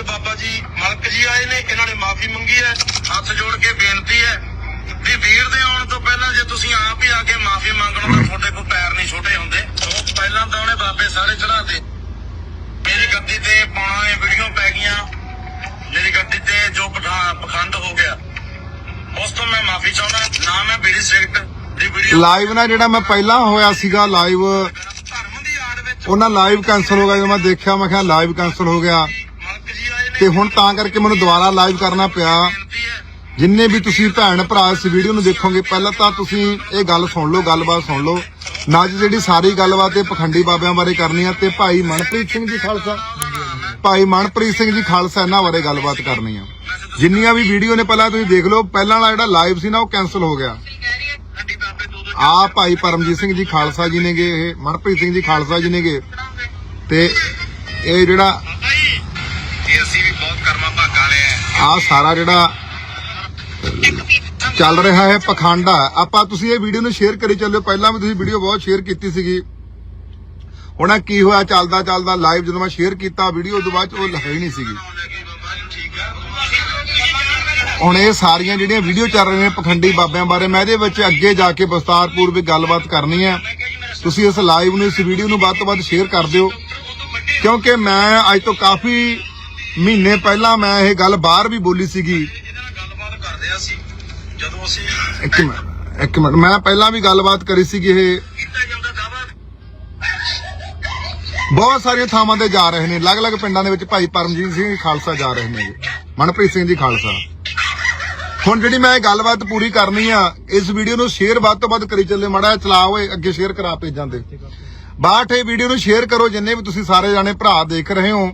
ਅੱਜ ਬਾਬਾ ਜੀ ਮਲਕ ਜੀ ਆਏ ਨੇ ਇਹਨਾਂ ਨੇ ਮਾਫੀ ਮੰਗੀ ਹੈ ਹੱਥ ਜੋੜ ਕੇ ਬੇਨਤੀ ਹੈ ਵੀ ਵੀਰ ਦੇ ਆਉਣ ਤੋਂ ਪਹਿਲਾਂ ਜੇ ਤੁਸੀਂ ਆਪ ਹੀ ਆ ਕੇ ਮਾਫੀ ਮੰਗਣੋ ਤਾਂ ਤੁਹਾਡੇ ਕੋਲ ਪੈਰ ਨਹੀਂ ਛੋਟੇ ਹੁੰਦੇ ਪਹਿਲਾਂ ਤਾਂ ਉਹਨੇ ਬਾਬੇ ਸਾਰੇ ਚੜਾਤੇ ਮੇਰੀ ਗੱਦੀ ਤੇ ਪਾਉਣਾ ਇਹ ਵੀਡੀਓ ਪੈ ਗਈਆਂ ਮੇਰੀ ਗੱਦੀ ਤੇ ਜੋ ਪਖੰਡ ਹੋ ਗਿਆ ਉਸ ਤੋਂ ਮੈਂ ਮਾਫੀ ਚਾਹੁੰਦਾ ਨਾ ਮੈਂ ਬੀੜੀ ਸਿਗਰਟ ਦੀ ਵੀਡੀਓ ਲਾਈਵ ਨਾ ਜਿਹੜਾ ਮੈਂ ਪਹਿਲਾਂ ਹੋਇਆ ਸੀਗਾ ਲਾਈਵ ਉਹਨਾਂ ਲਾਈਵ ਕੈਨਸਲ ਹੋ ਗਿਆ ਜਦੋਂ ਮੈਂ ਦੇਖਿਆ ਮੈਂ ਕਿਹਾ ਲਾਈਵ ਕੈਨਸਲ ਹੋ ਗਿਆ। ਤੇ ਹੁਣ ਤਾਂ ਕਰਕੇ ਮੈਨੂੰ ਦੁਬਾਰਾ ਲਾਈਵ ਕਰਨਾ ਪਿਆ। ਜਿੰਨੇ ਵੀ ਤੁਸੀਂ ਭੈਣ ਭਰਾ ਇਸ ਵੀਡੀਓ ਨੂੰ ਦੇਖੋਗੇ, ਪਹਿਲਾਂ ਤਾਂ ਤੁਸੀਂ ਇਹ ਗੱਲ ਸੁਣ ਲਓ, ਗੱਲਬਾਤ ਸੁਣ ਲਓ। ਨਾ ਅੱਜ ਜਿਹੜੀ ਸਾਰੀ ਗੱਲਬਾਤ ਇਹ ਪਖੰਡੀ ਬਾਬਿਆਂ ਬਾਰੇ ਕਰਨੀ ਆ ਤੇ ਭਾਈ ਮਨਪ੍ਰੀਤ ਸਿੰਘ ਜੀ ਖਾਲਸਾ, ਭਾਈ ਮਨਪ੍ਰੀਤ ਸਿੰਘ ਜੀ ਖਾਲਸਾ ਇਹਨਾਂ ਬਾਰੇ ਗੱਲਬਾਤ ਕਰਨੀ ਆ। ਜਿੰਨੀਆਂ ਵੀ ਵੀਡੀਓ ਨੇ ਪਹਿਲਾਂ ਤੁਸੀਂ ਦੇਖ ਲਓ, ਪਹਿਲਾਂ ਵਾਲਾ ਜਿਹੜਾ ਲਾਈਵ ਸੀ ਨਾ, ਉਹ ਕੈਨਸਲ ਹੋ ਗਿਆ। ਆ ਭਾਈ ਪਰਮਜੀਤ ਸਿੰਘ ਜੀ ਖਾਲਸਾ ਜੀ ਨੇਗੇ, ਇਹ ਮਨਪ੍ਰੀਤ ਸਿੰਘ ਜੀ ਖਾਲਸਾ ਜੀ ਨੇਗੇ। ਤੇ ਇਹ ਜਿਹੜਾ ਆ ਸਾਰਾ ਜਿਹੜਾ ਚੱਲ ਰਿਹਾ ਹੈ ਪਖੰਡਾ ਆਪਾਂ ਤੁਸੀਂ ਇਹ ਵੀਡੀਓ ਨੂੰ ਸ਼ੇਅਰ ਕਰੀ ਚੱਲਿਓ। ਪਹਿਲਾਂ ਵੀ ਤੁਸੀਂ ਵੀਡੀਓ ਬਹੁਤ ਸ਼ੇਅਰ ਕੀਤੀ ਸੀਗੀ। ਹੁਣ ਕੀ ਹੋਇਆ? ਚੱਲਦਾ ਚੱਲਦਾ ਲਾਈਵ ਜਦੋਂ ਮੈਂ ਸ਼ੇਅਰ ਕੀਤਾ ਵੀਡੀਓ ਤੋਂ ਬਾਅਦ ਉਹ ਹੈ ਹੀ ਨਹੀਂ ਸੀਗੀ। ਹੁਣ ਇਹ ਸਾਰੀਆਂ ਜਿਹੜੀਆਂ ਵੀਡੀਓ ਚੱਲ ਰਹੀਆਂ ਨੇ ਪਖੰਡੀ ਬਾਬਿਆਂ ਬਾਰੇ, ਮੈਂ ਇਹਦੇ ਵਿੱਚ ਅੱਗੇ ਜਾ ਕੇ ਵਿਸਤਾਰਪੂਰਵਕ ਗੱਲਬਾਤ ਕਰਨੀ ਹੈ। ਤੁਸੀਂ ਇਸ ਲਾਈਵ ਨੂੰ, ਇਸ ਵੀਡੀਓ ਨੂੰ ਵੱਧ ਤੋਂ ਵੱਧ ਸ਼ੇਅਰ ਕਰ ਦਿਓ। ਕਿਉਂਕਿ ਮੈਂ ਅੱਜ ਤੋਂ ਕਾਫੀ ਮਹੀਨੇ ਪਹਿਲਾਂ ਮੈਂ ਇਹ ਗੱਲ ਬਾਹਰ ਵੀ ਬੋਲੀ ਸੀਗੀ। ਜਿਹਦੇ ਨਾਲ ਗੱਲਬਾਤ ਕਰਦੇ ਆ ਸੀ ਜਦੋਂ ਅਸੀਂ ਇੱਕ ਮਿੰਟ ਇੱਕ ਮਿੰਟ। ਮੈਂ ਪਹਿਲਾਂ ਵੀ ਗੱਲਬਾਤ ਕਰੀ ਸੀਗੀ ਇਹ। ਕੀਤਾ ਜਾਂਦਾ ਦਾਵਾ ਬਹੁਤ ਸਾਰੀਆਂ ਥਾਵਾਂ ਤੇ ਜਾ ਰਹੇ ਨੇ। ਅਲੱਗ-ਅਲੱਗ ਪਿੰਡਾਂ ਦੇ ਵਿੱਚ ਭਾਈ ਪਰਮਜੀਤ ਸਿੰਘ ਖਾਲਸਾ ਜਾ ਰਹੇ ਨੇ ਮਨਪ੍ਰੀਤ ਸਿੰਘ ਜੀ ਖਾਲਸਾ। ਹੁਣ ਜਿਹੜੀ ਮੈਂ ਇਹ ਗੱਲਬਾਤ ਪੂਰੀ ਕਰਨੀ ਆ, ਇਸ ਵੀਡੀਓ ਨੂੰ ਸ਼ੇਅਰ ਵੱਧ ਤੋਂ ਵੱਧ ਕਰੀ ਚੱਲੇ। ਮਾੜਾ ਜਿਹਾ ਚਲਾ ਓਏ ਅੱਗੇ ਸ਼ੇਅਰ ਕਰਾ ਪੇਜਾਂ ਤੇ। ਬਾਹਠ ਇਹ ਵੀਡੀਓ ਨੂੰ ਸ਼ੇਅਰ ਕਰੋ, ਜਿੰਨੇ ਵੀ ਤੁਸੀਂ ਸਾਰੇ ਜਾਣੇ ਭਰਾ ਦੇਖ ਰਹੇ ਹੋ।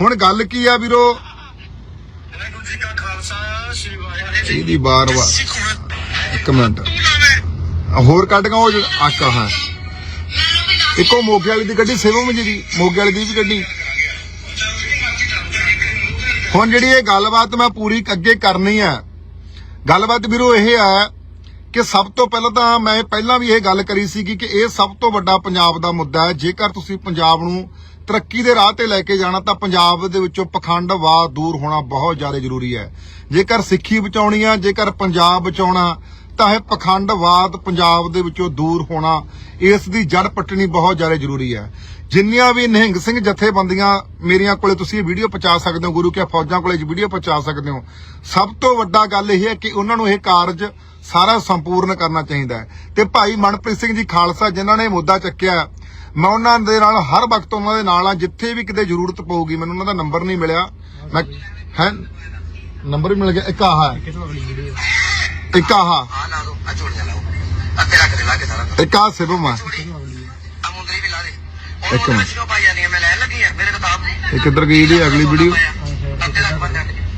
ਹੁਣ ਗੱਲ ਕੀ ਆ ਵੀਰੋ? ਵਾਹਿਗੁਰੂ ਜੀ ਕਾ ਖਾਲਸਾ ਸ੍ਰੀ ਵਾਹਿਗੁਰੂ ਜੀ ਇਹਦੀ ਬਾਰ ਬਾਰ ਇੱਕ ਮਿੰਟ। ਹੋਰ ਕੱਢ ਗਾ ਉਹ ਜਿਹੜਾ ਆਕਾ ਹੈ। ਇੱਕੋ ਮੋਗੇ ਵਾਲੀ ਦੀ ਗੱਡੀ ਸੇਵਮ ਜੀ ਦੀ। ਮੋਗੇ ਵਾਲੀ ਦੀ ਵੀ ਗੱਡੀ। ਹੁਣ ਜਿਹੜੀ ਇਹ ਗੱਲਬਾਤ ਮੈਂ ਪੂਰੀ ਅੱਗੇ ਕਰਨੀ ਹੈ ਗੱਲਬਾਤ ਵੀਰੋ ਇਹ ਹੈ ਕਿ ਸਭ ਤੋਂ ਪਹਿਲਾਂ ਤਾਂ ਮੈਂ ਪਹਿਲਾਂ ਵੀ ਇਹ ਗੱਲ ਕਰੀ ਸੀਗੀ ਕਿ ਇਹ ਸਭ ਤੋਂ ਵੱਡਾ ਪੰਜਾਬ ਦਾ ਮੁੱਦਾ ਹੈ। ਜੇਕਰ ਤੁਸੀਂ ਪੰਜਾਬ ਨੂੰ ਤਰੱਕੀ ਦੇ ਰਾਹ ਤੇ ਲੈ ਕੇ ਜਾਣਾ ਤਾਂ ਪੰਜਾਬ ਦੇ ਵਿੱਚੋਂ ਪਖੰਡਵਾਦ ਦੂਰ ਹੋਣਾ ਬਹੁਤ ਜ਼ਿਆਦਾ ਜ਼ਰੂਰੀ ਹੈ। ਜੇਕਰ ਸਿੱਖੀ ਬਚਾਉਣੀ ਆ, ਜੇਕਰ ਪੰਜਾਬ ਬਚਾਉਣਾ, ਤਾਂ ਇਹ ਪਖੰਡਵਾਦ ਪੰਜਾਬ ਦੇ ਵਿੱਚੋਂ ਦੂਰ ਹੋਣਾ, ਇਸ ਦੀ ਜੜ ਪੱਟਣੀ ਬਹੁਤ ਜ਼ਿਆਦਾ ਜ਼ਰੂਰੀ ਹੈ। ਜਿੰਨੀਆਂ ਵੀ ਨਿਹੰਗ ਸਿੰਘ ਜਥੇਬੰਦੀਆਂ ਮੇਰੀਆਂ ਕੋਲੇ ਤੁਸੀਂ ਇਹ ਵੀਡੀਓ ਪਹੁੰਚਾ ਸਕਦੇ ਹੋ, ਗੁਰੂ ਕੇ ਫੌਜਾਂ ਕੋਲੇ ਇਹ ਵੀਡੀਓ ਪਹੁੰਚਾ ਸਕਦੇ ਹੋ, ਸਭ ਤੋਂ ਵੱਡਾ ਗੱਲ ਇਹ ਹੈ ਕਿ ਉਹਨਾਂ ਨੂੰ ਇਹ ਕਾਰਜ ਸਾਰਾ ਸੰਪੂਰਨ ਕਰਨਾ ਚਾਹੀਦਾ ਹੈ। ਤੇ ਭਾਈ ਮਨਪ੍ਰੀਤ ਸਿੰਘ ਜੀ ਖਾਲਸਾ, ਜਿਨ੍ਹਾਂ ਨੇ ਮੁੱਦਾ ਚੱਕਿਆ ਮੈਂ ਉਹਨਾਂ ਦੇ ਨਾਲ, ਹਰ ਵਕਤ ਉਹਨਾਂ ਦੇ ਨਾਲ ਆ ਜਿੱਥੇ ਵੀ ਕਿਤੇ ਜ਼ਰੂਰਤ ਪਊਗੀ, ਮੈਨੂੰ ਉਹਨਾਂ ਦਾ ਨੰਬਰ ਨਹੀਂ ਮਿਲਿਆ। ਮੈਂ ਹੈ, ਨੰਬਰ ਵੀ ਮਿਲ ਗਿਆ, ਇੱਕ ਆਹ ਇੱਕ ਆਹ। ਇੱਕ ਆਹ ਸਿਵਮ ਆ ਇੱਕ ਮਿੰਟ। ਮੱਛੀਆਂ ਪਾਈ ਗਈ ਇਹਦੀ ਅਗਲੀ ਵੀਡੀਓ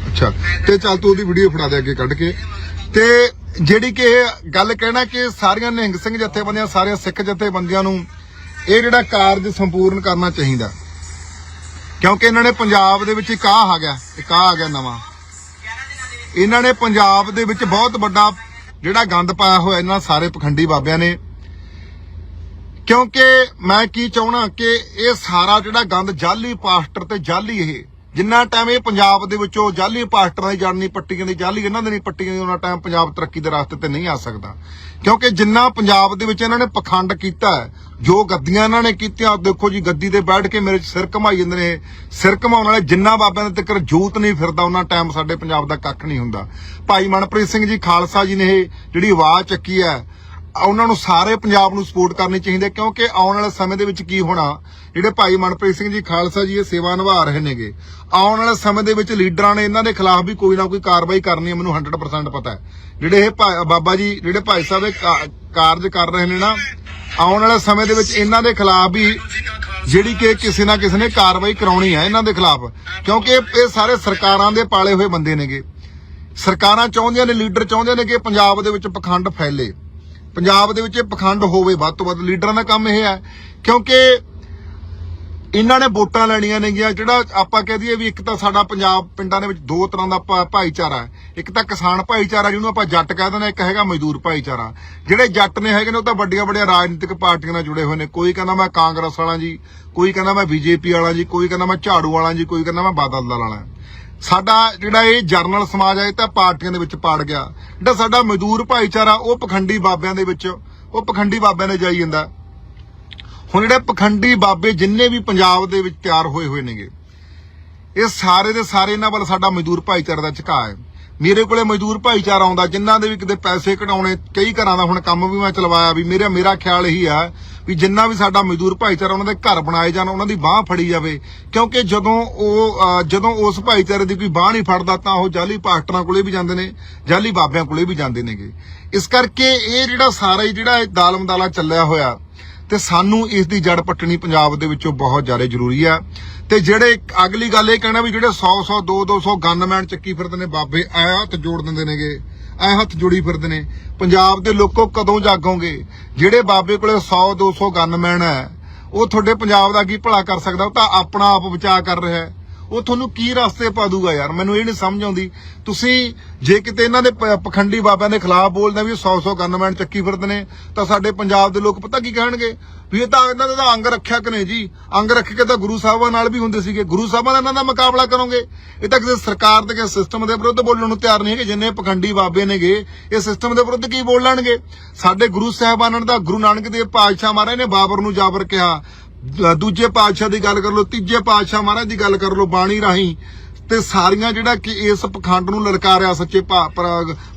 ਅੱਛਾ। ਤੇ ਚੱਲ ਤੂੰ ਉਹਦੀ ਵੀਡੀਓ ਫੜਾ ਦੇ ਅੱਗੇ ਕੱਢ ਕੇ। ਤੇ ਜਿਹੜੀ ਕਿ ਗੱਲ ਕਹਿਣਾ ਕਿ ਸਾਰੀਆਂ ਨਿਹੰਗ ਸਿੰਘ ਜਥੇਬੰਦੀਆਂ, ਸਾਰੀਆਂ ਸਿੱਖ ਜਥੇਬੰਦੀਆਂ ਨੂੰ ਇਹ ਜਿਹੜਾ ਕਾਰਜ ਸੰਪੂਰਨ ਕਰਨਾ ਚਾਹੀਦਾ। ਕਿਉਂਕਿ ਇਹਨਾਂ ਨੇ ਪੰਜਾਬ ਦੇ ਵਿੱਚ ਇੱਕ ਆਹ ਆ ਗਿਆ, ਇੱਕ ਆਹ ਆ ਗਿਆ ਨਵਾਂ। ਇਹਨਾਂ ਨੇ ਪੰਜਾਬ ਦੇ ਵਿੱਚ ਬਹੁਤ ਵੱਡਾ ਜਿਹੜਾ ਗੰਦ ਪਾਇਆ ਹੋਇਆ ਇਹਨਾਂ ਸਾਰੇ ਪਖੰਡੀ ਬਾਬਿਆਂ ਨੇ। ਕਿਉਂਕਿ ਮੈਂ ਕੀ ਚਾਹਣਾ ਕਿ ਇਹ ਸਾਰਾ ਜਿਹੜਾ ਗੰਦ ਜਾਲੀ ਪਾਸਟਰ ਤੇ ਜਾਲੀ ਇਹ ਜਿੰਨਾ ਟਾਈਮ ਇਹ ਪੰਜਾਬ ਦੇ ਵਿੱਚੋਂ ਜਾਲੀ ਪਾਸਟਰਾਂ ਦੀ ਜਾਣੀ ਪੱਟੀਆਂ ਦੀ ਜਾਲੀ ਇਹਨਾਂ ਦੇ ਨਹੀਂ ਪੱਟੀਆਂ ਦੀ ਉਹਨਾਂ ਟਾਈਮ ਪੰਜਾਬ ਤਰੱਕੀ ਦੇ ਰਸਤੇ ਤੇ ਨਹੀਂ ਆ ਸਕਦਾ। ਕਿਉਂਕਿ ਜਿੰਨਾ ਪੰਜਾਬ ਦੇ ਵਿੱਚ ਇਹਨਾਂ ਨੇ ਪਖੰਡ ਕੀਤਾ ਜੋ ਗੱਦੀਆਂ ਇਹਨਾਂ ਨੇ ਕੀਤੀਆਂ, ਦੇਖੋ ਜੀ ਗੱਦੀ ਤੇ ਬੈਠ ਕੇ ਮੇਰੇ ਸਿਰ ਘਮਾਈ ਜਾਂਦੇ ਨੇ, ਸਿਰ ਘਮਾਉਣ ਵਾਲੇ ਜਿੰਨਾ ਬਾਬਿਆਂ ਦੇ ਤੱਕ ਜੂਤ ਨਹੀਂ ਫਿਰਦਾ, ਉਹਨਾਂ ਟਾਈਮ ਸਾਡੇ ਪੰਜਾਬ ਦਾ ਕੱਖ ਨਹੀਂ ਹੁੰਦਾ। ਭਾਈ ਮਨਪ੍ਰੀਤ ਸਿੰਘ ਜੀ ਖਾਲਸਾ ਜੀ ਨੇ ਇਹ ਜਿਹੜੀ ਆਵਾਜ਼ ਚੱਕੀ ਹੈ ਉਹਨਾਂ ਨੂੰ ਸਾਰੇ ਪੰਜਾਬ ਨੂੰ ਸਪੋਰਟ ਕਰਨੀ ਚਾਹੀਦੀ ਹੈ, ਕਿਉਂਕਿ ਆਉਣ ਵਾਲੇ ਸਮੇਂ ਦੇ ਵਿੱਚ ਕੀ ਹੋਣਾ? ਜਿਹੜੇ ਭਾਈ ਮਨਪ੍ਰੀਤ ਸਿੰਘ ਜੀ ਖਾਲਸਾ ਜੀ ਇਹ ਸੇਵਾ ਨਿਭਾ ਰਹੇ ਨੇਗੇ। ਆਉਣ ਵਾਲੇ ਸਮੇਂ ਦੇ ਵਿੱਚ ਲੀਡਰਾਂ ਨੇ ਇਹਨਾਂ ਦੇ ਖਿਲਾਫ ਵੀ ਕੋਈ ਨਾ ਕੋਈ ਕਾਰਵਾਈ ਕਰਨੀ ਹੈ, ਮੈਨੂੰ 100% ਪਤਾ ਹੈ। ਜਿਹੜੇ ਇਹ ਬਾਬਾ ਜੀ, ਜਿਹੜੇ ਭਾਈ ਸਾਹਿਬ ਦੇ ਕਾਰਜ ਕਰ ਰਹੇ ਨੇ ਨਾ, ਆਉਣ ਵਾਲੇ ਸਮੇਂ ਦੇ ਵਿੱਚ ਇਹਨਾਂ ਦੇ ਖਿਲਾਫ ਵੀ ਜਿਹੜੀ ਕਿ ਕਿਸੇ ਨਾ ਕਿਸੇ ਨੇ ਕਾਰਵਾਈ ਕਰਾਉਣੀ ਹੈ ਇਹਨਾਂ ਦੇ ਖਿਲਾਫ, ਕਿਉਂਕਿ ਇਹ ਇਹ ਸਾਰੇ ਸਰਕਾਰਾਂ ਦੇ ਪਾਲੇ ਹੋਏ ਬੰਦੇ ਨੇਗੇ। ਸਰਕਾਰਾਂ ਚਾਹੁੰਦੀਆਂ ਨੇ, ਲੀਡਰ ਚਾਹੁੰਦੇ ਨੇ ਕਿ ਪੰਜਾਬ ਦੇ ਵਿੱਚ ਪਖੰਡ ਫੈਲੇ। ਪੰਜਾਬ ਦੇ ਵਿੱਚ ਇਹ ਪਖੰਡ ਹੋਵੇ ਵੱਧ ਤੋਂ ਵੱਧ ਲੀਡਰਾਂ ਦਾ ਕੰਮ ਇਹ ਹੈ ਕਿਉਂਕਿ ਇਹਨਾਂ ਨੇ ਵੋਟਾਂ ਲੈਣੀਆਂ ਨੇਗੀਆਂ ਜਿਹੜਾ ਆਪਾਂ ਕਹਿ ਦਈਏ ਵੀ ਇੱਕ ਤਾਂ ਸਾਡਾ ਪੰਜਾਬ ਪਿੰਡਾਂ ਦੇ ਵਿੱਚ ਦੋ ਤਰ੍ਹਾਂ ਦਾ ਭਾ- ਭਾਈਚਾਰਾ ਹੈ। ਇੱਕ ਤਾਂ ਕਿਸਾਨ ਭਾਈਚਾਰਾ ਜਿਹਨੂੰ ਆਪਾਂ ਜੱਟ ਕਹਿ ਦਿੰਦੇ ਹਾਂ, ਇੱਕ ਹੈਗਾ ਮਜ਼ਦੂਰ ਭਾਈਚਾਰਾ। ਜਿਹੜੇ ਜੱਟ ਨੇ ਹੈਗੇ ਨੇ ਉਹ ਤਾਂ ਵੱਡੀਆਂ ਵੱਡੀਆਂ ਰਾਜਨੀਤਿਕ ਪਾਰਟੀਆਂ ਨਾਲ ਜੁੜੇ ਹੋਏ ਨੇ। ਕੋਈ ਕਹਿੰਦਾ ਮੈਂ ਕਾਂਗਰਸ ਵਾਲਾ ਜੀ ਕੋਈ ਕਹਿੰਦਾ ਮੈਂ ਬੀਜੇਪੀ ਵਾਲਾ ਜੀ ਕੋਈ ਕਹਿੰਦਾ ਮੈਂ ਝਾੜੂ ਵਾਲਾ ਜੀ ਕੋਈ ਕਹਿੰਦਾ ਮੈਂ ਬਾਦਲ ਦਲ ਵਾਲਾ। ਸਾਡਾ ਜਿਹੜਾ ਇਹ ਜਰਨਲ ਸਮਾਜ ਹੈ ਇਹ ਤਾਂ ਪਾਰਟੀਆਂ ਦੇ ਵਿੱਚ ਪਾੜ ਗਿਆ। ਜਿਹੜਾ ਸਾਡਾ ਮਜ਼ਦੂਰ ਭਾਈਚਾਰਾ, ਉਹ ਪਖੰਡੀ ਬਾਬਿਆਂ ਦੇ ਵਿੱਚ, ਉਹ ਪਖੰਡੀ ਬਾਬਿਆਂ ਦੇ ਜਾਈ ਜਾਂਦਾ। ਹੁਣ ਜਿਹੜੇ ਪਖੰਡੀ ਬਾਬੇ ਜਿੰਨੇ ਵੀ ਪੰਜਾਬ ਦੇ ਵਿੱਚ ਤਿਆਰ ਹੋਏ ਹੋਏ ਨੇਗੇ, ਇਹ ਸਾਰੇ ਦੇ ਸਾਰੇ ਇਹਨਾਂ ਵੱਲ ਸਾਡਾ ਮਜ਼ਦੂਰ ਭਾਈਚਾਰੇ ਦਾ ਝੁਕਾਅ ਹੈ। ਮੇਰੇ ਕੋਲੇ ਮਜ਼ਦੂਰ ਭਾਈਚਾਰਾ ਆਉਂਦਾ, ਜਿਨ੍ਹਾਂ ਦੇ ਵੀ ਕਿਤੇ ਪੈਸੇ ਕਢਾਉਣੇ, ਕਈ ਘਰਾਂ ਦਾ ਹੁਣ ਕੰਮ ਵੀ ਮੈਂ ਚਲਵਾਇਆ, ਵੀ ਮੇਰਾ ਮੇਰਾ ਖਿਆਲ ਇਹੀ ਆ, ਵੀ ਜਿੰਨਾ ਵੀ ਸਾਡਾ ਮਜ਼ਦੂਰ ਭਾਈਚਾਰਾ ਉਹਨਾਂ ਦੇ ਘਰ ਬਣਾਏ ਜਾਣ, ਉਹਨਾਂ ਦੀ ਬਾਹ ਫੜੀ ਜਾਵੇ। ਕਿਉਂਕਿ ਜਦੋਂ ਉਹ ਜਦੋਂ ਉਸ ਭਾਈਚਾਰੇ ਦੀ ਕੋਈ ਬਾਹ ਨਹੀਂ ਫੜਦਾ, ਤਾਂ ਉਹ ਜਾਲੀ ਪਾਸਟਰਾਂ ਕੋਲੇ ਵੀ ਜਾਂਦੇ ਨੇ ਜਾਲੀ ਬਾਬਿਆਂ ਕੋਲੇ ਵੀ ਜਾਂਦੇ ਨੇਗੇ। ਇਸ ਕਰਕੇ ਇਹ ਜਿਹੜਾ ਸਾਰਾ ਹੀ ਜਿਹੜਾ ਇਹ ਦਾਲਮ ਦਾਲਾ ਚੱਲਿਆ ਹੋਇਆ ਤੇ ਸਾਨੂੰ ਇਸ ਦੀ ਜੜ ਪੱਟਣੀ ਪੰਜਾਬ ਦੇ ਵਿੱਚੋਂ ਬਹੁਤ ਜ਼ਿਆਦਾ ਜ਼ਰੂਰੀ ਆ। ਤੇ ਜਿਹੜੇ ਅਗਲੀ ਗੱਲ ਇਹ ਕਹਿਣਾ ਵੀ ਜਿਹੜੇ 100 100 2 200 ਗਨਮੈਨ ਚੱਕੀ ਫਿਰਦੇ ਨੇ, ਬਾਬੇ ਐ ਹੱਥ ਜੋੜ ਦਿੰਦੇ ਨੇਗੇ, ਐ ਹੱਥ ਜੋੜੀ ਫਿਰਦੇ ਨੇ। ਪੰਜਾਬ ਦੇ ਲੋਕੋ ਕਦੋਂ ਜਾਗੋਗੇ? ਜਿਹੜੇ ਬਾਬੇ ਕੋਲੇ 100 200 ਗਨਮੈਨ ਹੈ ਉਹ ਤੁਹਾਡੇ ਪੰਜਾਬ ਦਾ ਕੀ ਭਲਾ ਕਰ ਸਕਦਾ? ਉਹ ਤਾਂ ਆਪਣਾ ਆਪ ਬਚਾਅ ਕਰ ਰਿਹਾ ਹੈ ਉਹ ਤੁਹਾਨੂੰ ਕੀ ਰਸਤੇ ਪਾ ਦੂਗਾ ਯਾਰ? ਮੈਨੂੰ ਇਹ ਨਹੀਂ ਸਮਝ ਆਉਂਦੀ। ਤੁਸੀਂ ਜੇ ਕਿਤੇ ਇਹਨਾਂ ਦੇ ਪਖੰਡੀ ਬਾਬਿਆਂ ਦੇ ਖਿਲਾਫ ਬੋਲਦੇ ਵੀ 100 100 ਗਨਮੈਨ ਚੱਕੀ ਫਿਰਦੇ ਨੇ, ਤਾਂ ਸਾਡੇ ਪੰਜਾਬ ਦੇ ਲੋਕ ਪਤਾ ਕੀ ਕਹਿਣਗੇ? ਵੀ ਇਹ ਤਾਂ ਇਹਨਾਂ ਦਾ ਅੰਗ ਰੱਖਿਆ ਕਿ ਜੀ? ਅੰਗ ਰੱਖ ਕੇ ਤਾਂ ਗੁਰੂ ਸਾਹਿਬਾਂ ਨਾਲ ਵੀ ਹੁੰਦੇ ਸੀਗੇ। ਗੁਰੂ ਸਾਹਿਬਾਂ ਦਾ ਇਹਨਾਂ ਦਾ ਮੁਕਾਬਲਾ ਕਰੋਗੇ? ਇਹ ਤਾਂ ਕਿਸੇ ਸਰਕਾਰ ਦੇ ਕਿਸੇ ਸਿਸਟਮ ਦੇ ਵਿਰੁੱਧ ਬੋਲਣ ਨੂੰ ਤਿਆਰ ਨਹੀਂ ਹੈਗੇ, ਜਿੰਨੇ ਪਖੰਡੀ ਬਾਬੇ ਨੇਗੇ, ਇਹ ਸਿਸਟਮ ਦੇ ਵਿਰੁੱਧ ਕੀ ਬੋਲਣਗੇ ਸਾਡੇ ਗੁਰੂ ਸਾਹਿਬਾਨਾਂ ਨੇ ਤਾਂ ਗੁਰੂ ਨਾਨਕ ਦੇਵ ਪਾਤਸ਼ਾਹ ਮਹਾਰਾਜ ਨੇ ਬਾਬਰ ਨੂੰ ਜਾਬਰ ਕਿਹਾ। ਦੂਜੇ ਪਾਤਸ਼ਾਹ ਦੀ ਗੱਲ ਕਰ ਲਓ, ਤੀਜੇ ਪਾਤਸ਼ਾਹ ਮਹਾਰਾਜ ਦੀ ਗੱਲ ਕਰ ਲਓ, ਬਾਣੀ ਰਾਹੀਂ ਤੇ ਸਾਰੀਆਂ ਜਿਹੜਾ ਕਿ ਇਸ ਪਖੰਡ ਨੂੰ ਲਲਕਾਰਿਆ ਸੱਚੇ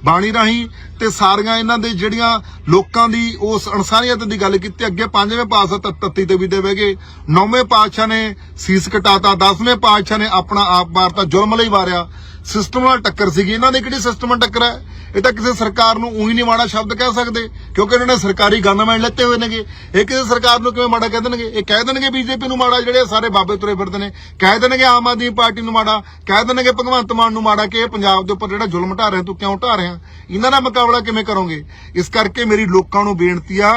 ਬਾਣੀ ਰਾਹੀਂ ਤੇ ਸਾਰੀਆਂ ਇਹਨਾਂ ਦੇ ਜਿਹੜੀਆਂ ਲੋਕਾਂ ਦੀ ਉਸ ਇਨਸਾਨੀਅਤ ਦੀ ਗੱਲ ਕੀਤੀ, ਅੱਗੇ ਪੰਜਵੇਂ ਪਾਤਸ਼ਾਹ ਤ- ਤੱਤੀ ਤੇ ਵੀ ਦੇਵੇਗੇ ਨੌਵੇਂ ਪਾਤਸ਼ਾਹ ਨੇ ਸੀਸ ਕਟਾਤਾ, ਦਸਵੇਂ ਪਾਤਸ਼ਾਹ ਨੇ ਆਪਣਾ ਆਪ ਮਾਰਤਾ, ਜ਼ੁਲਮ ਲਈ ਵਾਰਿਆ। ਸਿਸਟਮ ਨਾਲ ਟੱਕਰ ਸੀਗੀ। ਇਹਨਾਂ ਦੀ ਕਿਹੜੀ ਸਿਸਟਮ ਨਾਲ ਟੱਕਰ ਹੈ? ਇਹ ਤਾਂ ਕਿਸੇ ਸਰਕਾਰ ਨੂੰ ਉਹੀ ਨਹੀਂ ਮਾੜਾ ਸ਼ਬਦ ਕਹਿ ਸਕਦੇ, ਕਿਉਂਕਿ ਇਹਨਾਂ ਨੇ ਸਰਕਾਰੀ ਗਨਮੈਂਟ ਲੈਤੇ ਹੋਏ ਨੇਗੇ। ਇਹ ਕਿਸੇ ਸਰਕਾਰ ਨੂੰ ਕਿਵੇਂ ਮਾੜਾ ਕਹਿ ਦੇਣਗੇ? ਇਹ ਕਹਿ ਦੇਣਗੇ ਬੀਜੇਪੀ ਨੂੰ ਮਾੜਾ, ਜਿਹੜੇ ਸਾਰੇ ਬਾਬੇ ਤੁਰੇ ਫਿਰਦੇ ਨੇ। ਕਹਿ ਦੇਣਗੇ ਆਮ ਆਦਮੀ ਪਾਰਟੀ ਨੂੰ ਮਾੜਾ। ਕਹਿ ਦੇਣਗੇ ਭਗਵੰਤ ਮਾਨ ਨੂੰ ਮਾੜਾ ਕਿ ਇਹ ਪੰਜਾਬ ਦੇ ਉੱਪਰ ਜਿਹੜਾ ਜ਼ੁਲਮ ਢਾ ਰਿਹਾ, ਤੂੰ ਕਿਉਂ ਢਾ ਰਿਹਾ? ਇਹਨਾਂ ਦਾ ਮੁਕਾਬਲਾ ਕਿਵੇਂ ਕਰੋਗੇ? ਇਸ ਕਰਕੇ ਮੇਰੀ ਲੋਕਾਂ ਨੂੰ ਬੇਨਤੀ ਆ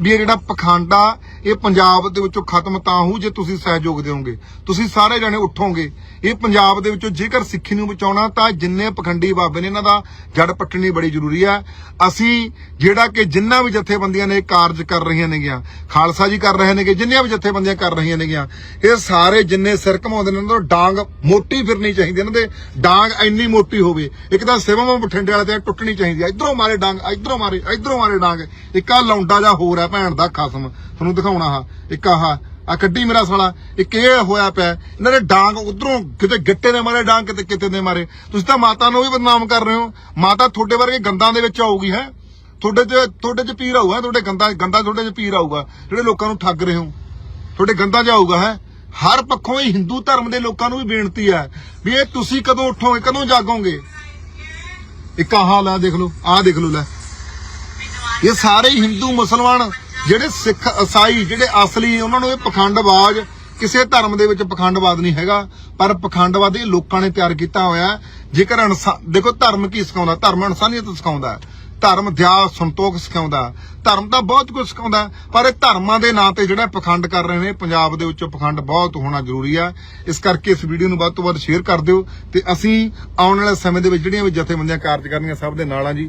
ਵੀ ਇਹ ਜਿਹੜਾ ਪਖੰਡਾ ਇਹ ਪੰਜਾਬ ਦੇ ਵਿੱਚੋਂ ਖਤਮ ਤਾਂ ਹੋਊ ਜੇ ਤੁਸੀਂ ਸਹਿਯੋਗ ਦਿਓਗੇ। ਤੁਸੀਂ ਸਾਰੇ ਜਣੇ ਉੱਠੋਗੇ। ਇਹ ਪੰਜਾਬ ਦੇ ਵਿੱਚੋਂ ਜੇਕਰ ਸਿੱਖੀ ਨੂੰ ਬਚਾਉਣਾ, ਤਾਂ ਜਿੰਨੇ ਪਖੰਡੀ ਬਾਬੇ ਨੇ ਇਹਨਾਂ ਦਾ ਜੜ ਪੱਟਣੀ ਬੜੀ ਜ਼ਰੂਰੀ ਆ ਅਸੀਂ ਜਿਹੜਾ ਕਿ ਜਿੰਨਾ ਵੀ ਜਥੇਬੰਦੀਆਂ ਨੇ ਕਾਰਜ ਕਰ ਰਹੀਆਂ ਨੇਗੀਆਂ, ਖਾਲਸਾ ਜੀ ਕਰ ਰਹੇ ਨੇਗੇ, ਜਿੰਨੀਆਂ ਵੀ ਜਥੇਬੰਦੀਆਂ ਕਰ ਰਹੀਆਂ ਨੇਗੀਆਂ, ਇਹ ਸਾਰੇ ਜਿੰਨੇ ਸਿਰ ਘਮਾਉਂਦੇ ਨੇ ਉਹਨਾਂ ਤੋਂ ਡਾਂਗ ਮੋਟੀ ਫਿਰਨੀ ਚਾਹੀਦੀ ਇਹਨਾਂ ਦੇ ਡਾਂਗ ਇੰਨੀ ਮੋਟੀ ਹੋਵੇ, ਇੱਕ ਤਾਂ ਸਿਵਮ ਬਠਿੰਡੇ ਵਾਲੇ ਤੇ ਟੁੱਟਣੀ ਚਾਹੀਦੀ ਆ ਇਧਰੋਂ ਮਾਰੇ ਡਾਂਗ, ਇਧਰੋਂ ਮਾਰੇ ਇਧਰੋਂ ਮਾਰੇ ਡਾਂਗ, ਇੱਕ ਆ ਲੌਂਡਾ ਜਾ ਹੋਰ ਆ ਭੈਣ ਦਾ ਖਸਮ। ਤੁਹਾਨੂੰ ਦਿਖਾਉਣਾ ਆ ਇੱਕ ਆਹ ਆ ਕੱਢੀ ਮੇਰਾ ਸਾਲਾ। ਇੱਕ ਇਹ ਹੋਇਆ ਪਿਆ। ਇਹਨਾਂ ਦੇ ਡਾਂਗ ਉਧਰੋਂ ਕਿਤੇ ਗਿੱਟੇ ਨੇ ਮਾਰੇ, ਡਾਂਗ ਕਿਤੇ ਕਿਤੇ ਨੇ ਮਾਰੇ। ਤੁਸੀਂ ਤਾਂ ਮਾਤਾ ਨੂੰ ਵੀ ਬਦਨਾਮ ਕਰ ਰਹੇ ਹੋ। ਮਾਤਾ ਤੁਹਾਡੇ ਵਰਗੇ ਗੰਦਾਂ ਦੇ ਵਿੱਚ ਆਊਗੀ, ਹੈ? ਤੁਹਾਡੇ ਚ ਤੁਹਾਡੇ ਚ ਪੀਰ ਆਊਗਾ, ਤੁਹਾਡੇ ਗੰਦਾ ਗੰਦਾ ਤੁਹਾਡੇ ਚ ਪੀਰ ਆਊਗਾ। ਜਿਹੜੇ ਲੋਕਾਂ ਨੂੰ ਠੱਗ ਰਹੇ ਹੋ। ਤੁਹਾਡੇ ਗੰਦਾ ਜਾਊਗਾ ਹੈ? ਹਰ ਪੱਖੋਂ ਹੀ ਹਿੰਦੂ ਧਰਮ ਦੇ ਲੋਕਾਂ ਨੂੰ ਵੀ ਬੇਨਤੀ ਹੈ ਵੀ ਇਹ ਤੁਸੀਂ ਕਦੋਂ ਉੱਠੋਗੇ, ਕਦੋਂ ਜਾਗੋਗੇ? ਇੱਕ ਆਹ ਹਾਲ ਆ ਦੇਖ ਲਓ, ਆਹ ਦੇਖ ਲਓ, ਲੈ। ਇਹ ਸਾਰੇ ਹਿੰਦੂ ਮੁਸਲਮਾਨ ਜਿਹੜੇ ਸਿੱਖ ਈਸਾਈ ਜਿਹੜੇ ਅਸਲੀ ਉਹਨਾਂ ਨੂੰ ਇਹ ਪਖੰਡਬਾਜ਼, ਕਿਸੇ ਧਰਮ ਦੇ ਵਿੱਚ ਪਖੰਡਵਾਦ ਨਹੀਂ ਹੈਗਾ, ਪਰ ਪਖੰਡਵਾਦ ਇਹ ਲੋਕਾਂ ਨੇ ਤਿਆਰ ਕੀਤਾ ਹੋਇਆ ਜੇਕਰ ਦੇਖੋ ਧਰਮ ਕੀ ਸਿਖਾਉਂਦਾ, ਧਰਮ ਇਨਸਾਨੀਅਤ ਸਿਖਾਉਂਦਾ ਧਰਮ ਦਿਆ ਸੰਤੋਖ ਸਿਖਾਉਂਦਾ ਧਰਮ ਤਾਂ ਬਹੁਤ ਕੁਝ ਸਿਖਾਉਂਦਾ ਪਰ ਇਹ ਧਰਮਾਂ ਦੇ ਨਾਂ ਤੇ ਜਿਹੜਾ ਪਖੰਡ ਕਰ ਰਹੇ ਨੇ, ਪੰਜਾਬ ਦੇ ਵਿੱਚ ਪਖੰਡ ਬਹੁਤ ਹੋਣਾ ਜ਼ਰੂਰੀ ਆ ਇਸ ਕਰਕੇ ਇਸ ਵੀਡੀਓ ਨੂੰ ਵੱਧ ਤੋਂ ਵੱਧ ਸ਼ੇਅਰ ਕਰ ਦਿਓ ਤੇ ਅਸੀਂ ਆਉਣ ਵਾਲੇ ਸਮੇਂ ਦੇ ਵਿੱਚ ਜਿਹੜੀਆਂ ਵੀ ਜਥੇਬੰਦੀਆਂ ਕਾਰਜ ਕਰਨੀਆਂ ਸਭ ਦੇ ਨਾਲ ਆ ਜੀ।